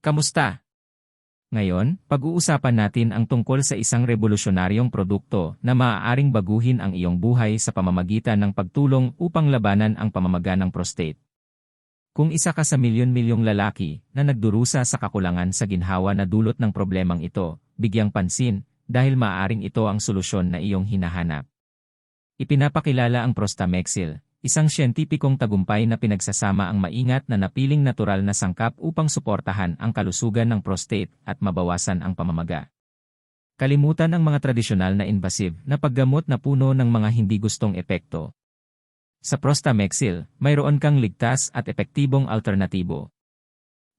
Kamusta? Ngayon, pag-uusapan natin ang tungkol sa isang revolusyonaryong produkto na maaaring baguhin ang iyong buhay sa pamamagitan ng pagtulong upang labanan ang pamamaga ng prostate. Kung isa ka sa milyon-milyong lalaki na nagdurusa sa kakulangan sa ginhawa na dulot ng problemang ito, bigyang pansin dahil maaaring ito ang solusyon na iyong hinahanap. Ipinapakilala ang Prostamexil, isang siyentipikong tagumpay na pinagsasama ang maingat na napiling natural na sangkap upang suportahan ang kalusugan ng prostate at mabawasan ang pamamaga. Kalimutan ang mga tradisyonal na invasive na paggamot na puno ng mga hindi gustong epekto. Sa Prostamexil, mayroon kang ligtas at epektibong alternatibo.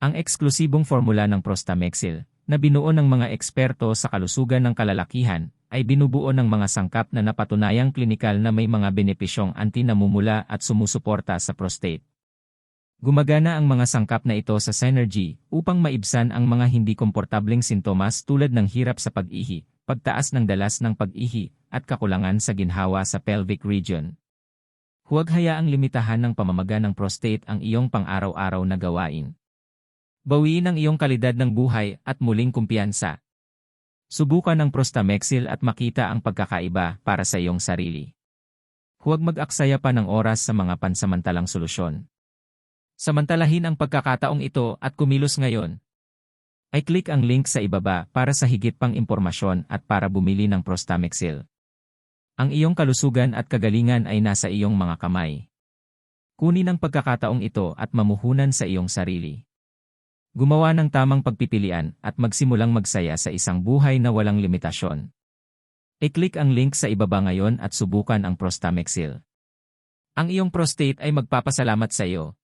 Ang eksklusibong formula ng Prostamexil, na binuo ng mga eksperto sa kalusugan ng kalalakihan, ay binubuo ng mga sangkap na napatunayang klinikal na may mga benepisyong anti-namumula at sumusuporta sa prostate. Gumagana ang mga sangkap na ito sa Synergy upang maibsan ang mga hindi komportableng sintomas tulad ng hirap sa pag-ihi, pagtaas ng dalas ng pag-ihi, at kakulangan sa ginhawa sa pelvic region. Huwag hayaang limitahan ng pamamaga ng prostate ang iyong pang-araw-araw na gawain. Bawiin ang iyong kalidad ng buhay at muling kumpiyansa. Subukan ang Prostamexil at makita ang pagkakaiba para sa iyong sarili. Huwag mag-aksaya pa ng oras sa mga pansamantalang solusyon. Samantalahin ang pagkakataong ito at kumilos ngayon. Ay click ang link sa ibaba para sa higit pang impormasyon at para bumili ng Prostamexil. Ang iyong kalusugan at kagalingan ay nasa iyong mga kamay. Kunin ang pagkakataong ito at mamuhunan sa iyong sarili. Gumawa ng tamang pagpipilian at magsimulang magsaya sa isang buhay na walang limitasyon. I-click ang link sa ibaba ngayon at subukan ang Prostamexil. Ang iyong prostate ay magpapasalamat sa iyo